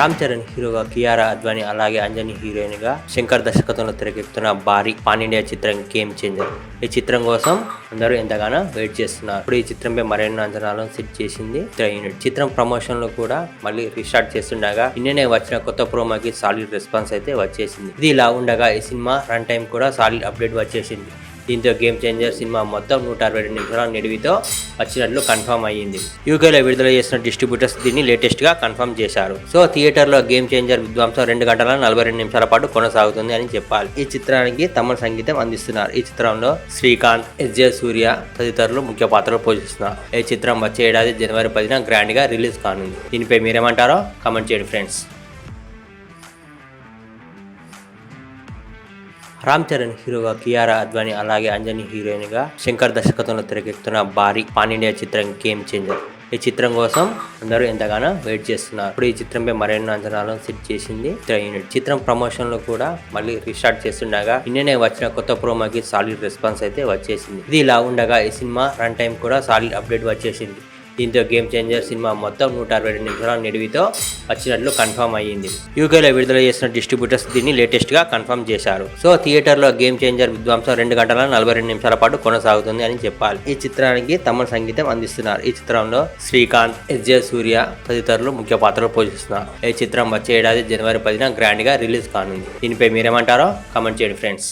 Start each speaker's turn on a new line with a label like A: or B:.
A: రామ్ చరణ్ హీరోగా కియారా అద్వానీ అలాగే అంజని హీరోయిన్గా శంకర్ దర్శకత్వంలో తెరకెక్కుతున్న భారీ పాన్ ఇండియా చిత్రం గేమ్ చేంజర్. ఈ చిత్రం కోసం అందరూ ఎంతగానో వెయిట్ చేస్తున్నారు. ఇప్పుడు ఈ చిత్రంపై మరెన్నో అంచనాలను సెట్ చేసింది యూనిట్. చిత్రం ప్రమోషన్లో కూడా మళ్ళీ రీస్టార్ట్ చేస్తుండగా నిన్ననే వచ్చిన కొత్త ప్రోమోకి సాలిడ్ రెస్పాన్స్ అయితే వచ్చేసింది. ఇది ఇలా ఉండగా ఈ సినిమా రన్ టైం కూడా సాలిడ్ అప్డేట్ వచ్చేసింది. దీంతో గేమ్ చేంజర్ సినిమా మొత్తం నూట అరవై రెండు నిమిషాల నిడివితో వచ్చినట్లు కన్ఫర్మ్ అయ్యింది. యూకేలో విడుదల చేసిన డిస్ట్రిబ్యూటర్స్ దీన్ని లేటెస్ట్గా కన్ఫర్మ్ చేశారు. సో థియేటర్లో గేమ్ చేంజర్ విధ్వంసం రెండు గంటల నలభై రెండు నిమిషాల పాటు కొనసాగుతుంది అని చెప్పాలి. ఈ చిత్రానికి తమ సంగీతం అందిస్తున్నారు. ఈ చిత్రంలో శ్రీకాంత్ ఎస్జే సూర్య తదితరులు ముఖ్య పాత్రలు పోషిస్తున్నారు. ఈ చిత్రం వచ్చే ఏడాది జనవరి పదిన గ్రాండ్గా రిలీజ్ కానుంది. దీనిపై మీరేమంటారో కామెంట్ చేయండి ఫ్రెండ్స్. రామ్ చరణ్ హీరోగా కియారా అద్వాని అలాగే అంజని హీరోయిన్గా శంకర్ దర్శకత్వంలో తెరకెక్కుతున్న భారీ పాన్ ఇండియా చిత్రం గేమ్ చేంజర్. ఈ చిత్రం కోసం అందరూ ఎంతగానో వెయిట్ చేస్తున్నారు. ఇప్పుడు ఈ చిత్రంపై మరెన్నో అంచనాలను సెట్ చేసింది చిత్ర యూనిట్. చిత్రం ప్రమోషన్లో కూడా మళ్ళీ రీస్టార్ట్ చేస్తుండగా నిన్ననే వచ్చిన కొత్త ప్రోమోకి సాలిడ్ రెస్పాన్స్ అయితే వచ్చేసింది. ఇది ఇలా ఉండగా ఈ సినిమా రన్ టైం కూడా సాలిడ్ అప్డేట్ వచ్చేసింది. దీంతో గేమ్ చేంజర్ సినిమా మొత్తం నూట అరవై రెండు నిమిషాల నిడివితో వచ్చినట్లు కన్ఫర్మ్ అయ్యింది. యూకేలో విడుదల చేసిన డిస్ట్రిబ్యూటర్స్ దీన్ని లేటెస్ట్గా కన్ఫర్మ్ చేశారు. సో థియేటర్లో గేమ్ చేంజర్ విధ్వంసం రెండు గంటల నలభై రెండు నిమిషాల పాటు కొనసాగుతుంది అని చెప్పాలి. ఈ చిత్రానికి తమ సంగీతం అందిస్తున్నారు. ఈ చిత్రంలో శ్రీకాంత్ ఎస్ జే సూర్య తదితరులు ముఖ్య పాత్రలు పోషిస్తున్నారు. ఈ చిత్రం వచ్చే ఏడాది జనవరి పదిన గ్రాండ్గా రిలీజ్ కానుంది. దీనిపై మీరేమంటారో కమెంట్ చేయండి ఫ్రెండ్స్